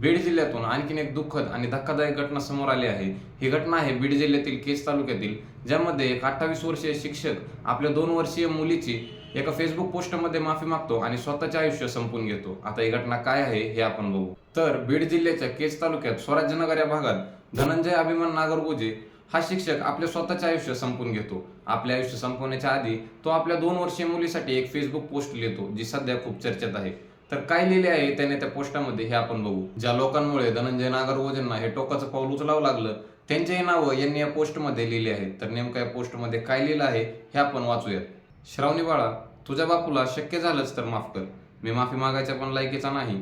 बीड जिल्ह्यातून आणखीन एक दुःखद आणि धक्कादायक घटना समोर आली आहे. ही घटना आहे बीड जिल्ह्यातील केस तालुक्यातील ज्यामध्ये एक अठ्ठावीस वर्षीय शिक्षक आपल्या दोन वर्षीय मुलीची एका फेसबुक पोस्टमध्ये माफी मागतो आणि स्वतःचे आयुष्य संपून घेतो. आता ही घटना काय आहे हे आपण बघू. तर बीड जिल्ह्याच्या केस तालुक्यात स्वराज्यनगर या भागात धनंजय अभिमान नागरगोजे हा शिक्षक आपले स्वतःचे आयुष्य संपून घेतो. आपले आयुष्य संपवण्याच्या आधी तो आपल्या दोन वर्षीय मुलीसाठी एक फेसबुक पोस्ट लिहितो जी सध्या खूप चर्चेत आहे. तर काय लिहिले आहे त्याने त्या पोस्टामध्ये हे आपण बघू. ज्या लोकांमुळे धनंजय नागरगोजेंना हे टोकाचं पाऊल उचलावं लागलं त्यांचेही नावं यांनी या पोस्टमध्ये लिहिली आहेत. तर नेमकं या पोस्टमध्ये काय लिहिलं आहे हे आपण वाचूयात. श्रावणी बाळा तुझ्या बापूला शक्य झालंच तर माफ कर. मी माफी मागायच्या पण लायकीचा नाही.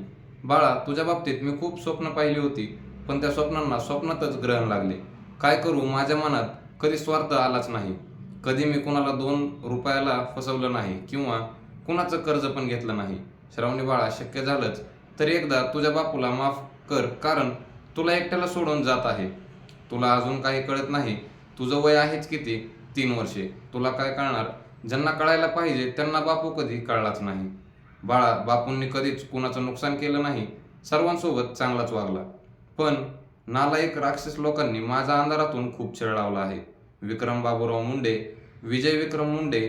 बाळा तुझ्या बाबतीत मी खूप स्वप्न पाहिली होती पण त्या स्वप्नांना स्वप्नातच ग्रहण लागले. काय करू माझ्या मनात कधी स्वार्थ आलाच नाही. कधी मी कुणाला दोन रुपयाला फसवलं नाही किंवा कुणाचं कर्ज पण घेतलं नाही. श्रावणी बाळा शक्य झालंच. तरी एकदा तुझ्या बापूला माफ कर कारण तुला एकट्याला सोडून जात आहे. तुला अजून काही कळत नाही. तुझं वय आहेच किती? तीन वर्षे. तुला काय कळणार? ज्यांना कळायला पाहिजे त्यांना बापू कधी कळलाच नाही. बाळा बापूंनी कधीच कुणाचं नुकसान केलं नाही. सर्वांसोबत चांगलाच वागला पण नालायक राक्षस लोकांनी माझा अंधारातून खूप छळ लावला आहे. विक्रम बाबूराव मुंडे विजय विक्रम मुंडे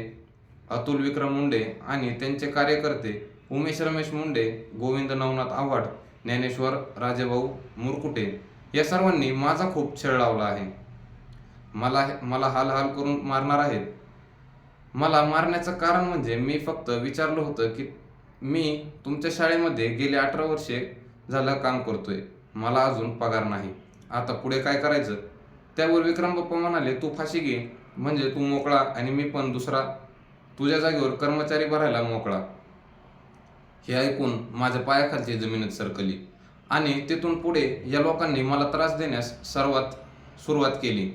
अतुल विक्रम मुंडे आणि त्यांचे कार्यकर्ते उमेश रमेश मुंडे गोविंद नवनाथ आव्हाड ज्ञानेश्वर राजेभाऊ मुरकुटे या सर्वांनी माझा खूप छळ लावला आहे. मला मला हाल हाल करून मारणार आहेत. मला मारण्याचं कारण म्हणजे मी फक्त विचारलं होतं की मी तुमच्या शाळेमध्ये गेले अठरा वर्षे झालं काम करतोय. मला अजून पगार नाही. आता पुढे काय करायचं? त्यावर विक्रम बाप्पा म्हणाले तू फाशी घे. म्हणजे तू मोकळा आणि मी पण दुसरा. तुझ्या जागेवर कर्मचारी भरायला मोकळा. हे ऐकून माझ्या पायाखालची जमीनच सरकली आणि तिथून पुढे या लोकांनी मला त्रास देण्यास सर्वात सुरुवात केली.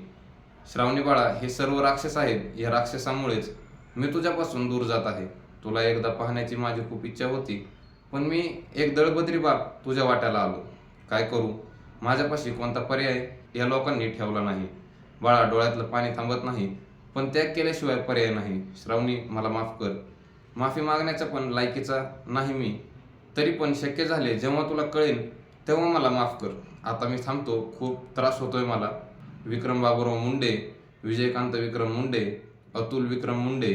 श्रावणी बाळा हे सर्व राक्षस आहेत. या राक्षसामुळेच मी तुझ्यापासून दूर जात आहे. तुला एकदा पाहण्याची माझी खूप इच्छा होती पण मी एक दळबद्री बाप तुझ्या वाट्याला आलो. काय करू? माझ्यापाशी कोणता पर्याय या लोकांनी ठेवला नाही. बाळा डोळ्यातलं पाणी थांबत नाही पण त्याग केल्याशिवाय पर्याय नाही. श्रावणी मला माफ कर. माफी मागण्याचा पण लायकीचा नाही मी. तरी पण शक्य झाले जेव्हा तुला कळेल तेव्हा मला माफ कर. आता मी थांबतो खूप त्रास होतोय मला. विक्रम बाबूराव मुंडे विजयकांत विक्रम मुंडे अतुल विक्रम मुंडे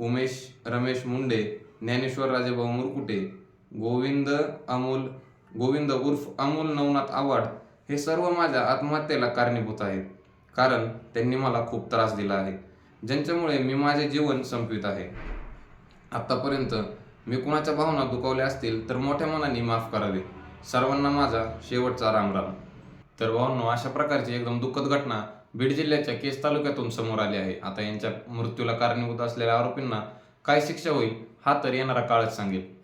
उमेश रमेश मुंडे ज्ञानेश्वर राजेभाऊ मुरकुटे गोविंद अमोल गोविंद उर्फ अमोल नवनाथ आव्हाड हे सर्व माझ्या आत्महत्येला कारणीभूत आहेत. कारण त्यांनी मला खूप त्रास दिला आहे. ज्यांच्यामुळे मी माझे जीवन संपवित आहे. आत्तापर्यंत मी कुणाच्या भावना दुखावल्या असतील तर मोठ्या मनाने माफ करावे. सर्वांना माझा शेवटचा रामराम. तर भावांनो अशा प्रकारची एकदम दुःखद घटना बीड जिल्ह्याच्या केस तालुक्यातून समोर आली आहे. आता यांच्या मृत्यूला कारणीभूत असलेल्या आरोपींना काय शिक्षा होईल हा तर येणारा काळच सांगेल.